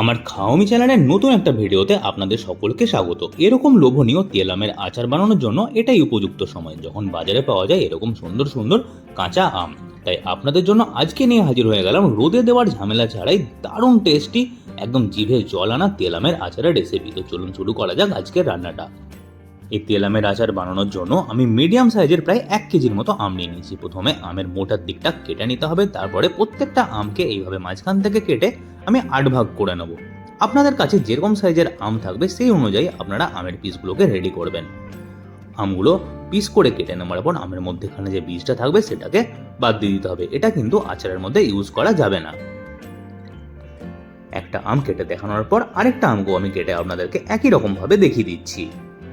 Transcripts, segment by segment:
আমার খাওয়ামি চ্যানেলের নতুন একটা ভিডিওতে আপনাদের সকলকে স্বাগত। এরকম লোভনীয় তেল আমের আচার বানানোর জন্য এটাই উপযুক্ত সময়। যখন বাজারে পাওয়া যায় এরকম সুন্দর সুন্দর কাঁচা আম। তাই আপনাদের জন্য আজকে নিয়ে হাজির হয়ে গেলাম রোদে দেওয়ার ঝামেলা ছাড়াই দারুণ টেস্টি একদম জিভে জল আনা তেল আমের আচারের রেসিপি তো চলুন শুরু করা যাক আজকের রান্নাটা। এই তেল আমের আচার বানানোর জন্য আমি মিডিয়াম সাইজের প্রায় এক কেজির মতো আম নিয়ে নিয়েছি। প্রথমে আমের মোটার দিকটা কেটে নিতে হবে, তারপরে প্রত্যেকটা আমকে এইভাবে মাঝখান থেকে কেটে আমি আট ভাগ করে নেব। আপনাদের কাছে যেরকম সাইজের আম থাকবে সেই অনুযায়ী আপনারা আমের পিসগুলোকে রেডি করবেন। আমগুলো পিস করে কেটে নেওয়ার পর আমের মধ্যেখানে যে বীজটা থাকবে সেটাকে বাদ দিয়ে দিতে হবে। এটা কিন্তু আচারের মধ্যে ইউজ করা যাবে না। একটা আম কেটে দেখানোর পর আরেকটা আমকেও আমি কেটে আপনাদেরকে একই রকম ভাবে দেখিয়ে দিচ্ছি।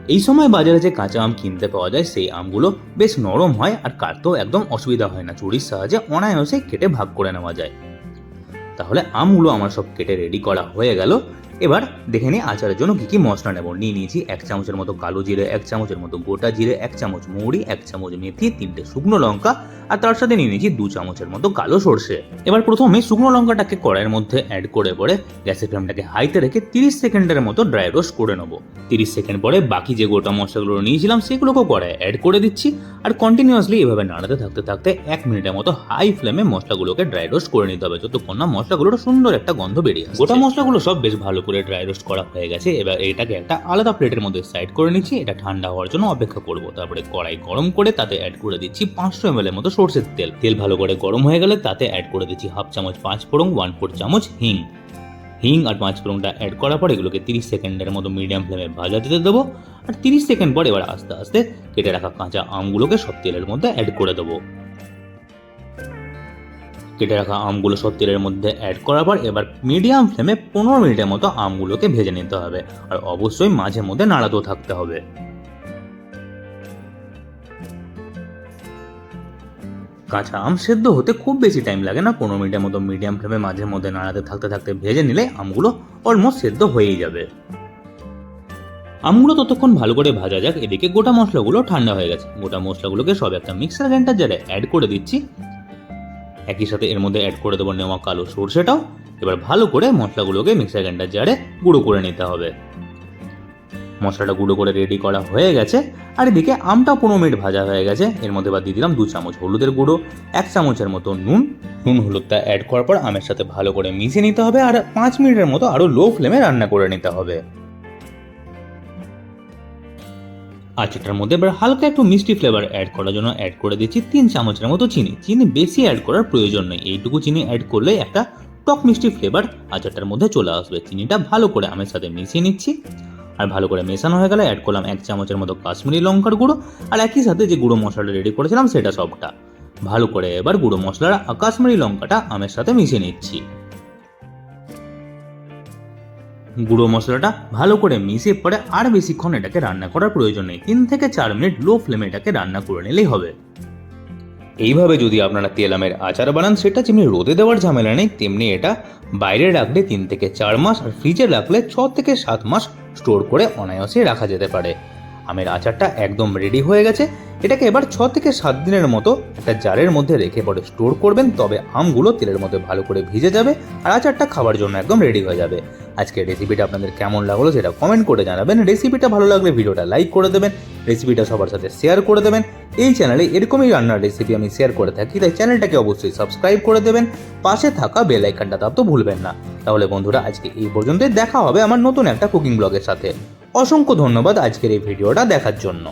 এই সময় বাজারে যে কাঁচা আম কিনতে পাওয়া যায় সেই আমগুলো বেশ নরম হয় আর কাটতেও একদম অসুবিধা হয় না। চুরির সাহায্যে অনায়াসে কেটে ভাগ করে নেওয়া যায়। তাহলে আমগুলো আমার সব কেটে রেডি করা হয়ে গেল। এবার দেখে নিই আচারের জন্য কি কি মশলা নেব। নিয়ে নিয়েছি এক চামচের মতো কালো জিরে, এক চামচের মতো গোটা জিরে, এক চামচ মৌরি, এক চামচ মেথি, তিনটে শুকনো লঙ্কা আর তার সাথে নিয়ে নিয়েছি দু চামচের মতো কালো সর্ষে। এবার প্রথমে শুকনো লঙ্কাটাকে কড়াইয়ের মধ্যে অ্যাড করে পরে গ্যাসের ফ্লেমটাকে হাইতে রেখে তিরিশ সেকেন্ডের মতো ড্রাই রোস্ট করে নেব। তিরিশ সেকেন্ড পরে বাকি যে গোটা মশলাগুলো নিয়েছিলাম সেগুলোকেও কড়াই অ্যাড করে দিচ্ছি আর কন্টিনিউয়াসলি এভাবে নাড়াতে থাকতে থাকতে এক মিনিটের মতো হাই ফ্লেমে মশলাগুলোকে ড্রাই রোস্ট করে নিতে হবে। যতক্ষণ না মশলাগুলোর সুন্দর একটা গন্ধ বেরিয়ে গোটা মশলাগুলো সব বেশ ভালো করে ড্রাই রোস্ট করা হয়ে গেছে। এবার এটাকে একটা আলাদা প্লেটের মধ্যে সাইড করে নিচ্ছি। এটা ঠান্ডা হওয়ার জন্য অপেক্ষা করব। তারপরে কড়াই গরম করে তাতে অ্যাড করে দিচ্ছি পাঁচশো এম এর মতো সর্ষের তেল। তেল ভালো করে গরম হয়ে গেলে তাতে অ্যাড করে দিচ্ছি হাফ চামচ পাঁচ ফোড়ন ওয়ান ফোর চামচ হিং। হিং আর পাঁচ ফোড়নটা অ্যাড করার পর এগুলোকে তিরিশ সেকেন্ডের মতো মিডিয়াম ফ্লেমে ভাজা দিতে দেবো। আর তিরিশ সেকেন্ড পর এবার আস্তে আস্তে কেটে রাখা কাঁচা আমগুলোকে সব তেলের মধ্যে অ্যাড করে দেবো। কেটে রাখা আমগুলো সব তেলের মধ্যে অ্যাড করার পর এবার মিডিয়াম ফ্লেমে পনেরো মিনিটের মতো আমগুলোকে ভেজে নিতে হবে। আর অবশ্যই মাঝে মধ্যে নাড়াতেও থাকতে হবে। কাঁচা আম সেদ্ধ হতে খুব বেশি টাইম লাগে না। পনেরো মিনিটের মতো মিডিয়াম ফ্লেমে মাঝে মধ্যে নাড়াতে থাকতে থাকতে ভেজে নিলে আমগুলো অলমোস্ট সেদ্ধ হয়েই যাবে। আমগুলো ততক্ষণ ভালো করে ভাজা যাক। এদিকে গোটা মশলাগুলো ঠান্ডা হয়ে গেছে। গোটা মশলাগুলোকে সব একটা মিক্সার গ্রাইন্ডার জারে অ্যাড করে দিচ্ছি। একই সাথে এর মধ্যে অ্যাড করে দেবো নেওয়া কালো সর্ষেটাও। এবার ভালো করে মশলাগুলোকে মিক্সার গ্রাইন্ডার জারে গুঁড়ো করে নিতে হবে। মশলাটা গুঁড়ো করে রেডি করা হয়ে গেছে। আর এদিকে আমটা পনেরো মিনিট ভাজা হয়ে গেছে। এর মধ্যে বা দিয়ে দিলাম দু চামচ হলুদের গুঁড়ো, এক চামচের মতো নুন। নুন হলুদটা অ্যাড করার পর আমের সাথে ভালো করে মিশিয়ে নিতে হবে। আর পাঁচ মিনিটের মতো আরও লো ফ্লেমে রান্না করে নিতে হবে। আচারটার মধ্যে এবার হালকা একটু মিষ্টি ফ্লেভার অ্যাড করার জন্য অ্যাড করে দিচ্ছি তিন চামচের মতো চিনি। চিনি বেশি অ্যাড করার প্রয়োজন নেই। এইটুকু চিনি অ্যাড করলে একটা টক মিষ্টি ফ্লেভার আচারটার মধ্যে চলে আসবে। চিনিটা ভালো করে আমের সাথে মিশিয়ে নিচ্ছি। আর ভালো করে মেশানো হয়ে গেলে অ্যাড করলাম এক চামচের মতো কাশ্মীরি লঙ্কার গুঁড়ো আর একই সাথে যে গুঁড়ো মশলাটা রেডি করেছিলাম সেটা সবটা। ভালো করে এবার গুঁড়ো মশলার কাশ্মীরি লঙ্কাটা আমের সাথে মিশিয়ে নিচ্ছি। গুঁড়ো মশলাটা ভালো করে মিশিয়ে পরে আর বেশিক্ষণ এটাকে রান্না করার প্রয়োজন নেই। তিন থেকে চার মিনিট লো ফ্লেমে এটাকে রান্না করে নিলেই হবে। এইভাবে যদি আপনারা তেলামের আচার বানান, সেটা যেমনি রোদে দেওয়ার ঝামেলা নেই, তেমনি এটা বাইরে রাখলে তিন থেকে চার মাস আর ফ্রিজে রাখলে ছ থেকে সাত মাস স্টোর করে অনায়াসে রাখা যেতে পারে। আমের আচারটা একদম রেডি হয়ে গেছে। এটাকে এবার ছ থেকে সাত দিনের মতো একটা জারের মধ্যে রেখে পরে স্টোর করবেন, তবে আমগুলো তেলের মধ্যে ভালো করে ভিজে যাবে আর আচারটা খাবার জন্য একদম রেডি হয়ে যাবে। আজকের রেসিপিটা আপনাদের কেমন লাগল সেটা কমেন্ট করে জানাবেন। রেসিপিটা ভালো লাগলে ভিডিওটা লাইক করে দেবেন রেসিপিটা সবার সাথে শেয়ার করে দেবেন। এই চ্যানেলে এরকমই রান্নার রেসিপি আমি শেয়ার করে থাকি, তাই চ্যানেলটাকে অবশ্যই সাবস্ক্রাইব করে দেবেন। পাশে থাকা বেল আইকনটা তো ভুলবেন না। তাহলে বন্ধুরা, আজকে এই পর্যন্তই। দেখা হবে আমার নতুন একটা কুকিং ব্লগের সাথে। অসংখ্য ধন্যবাদ আজকের এই ভিডিওটা দেখার জন্য।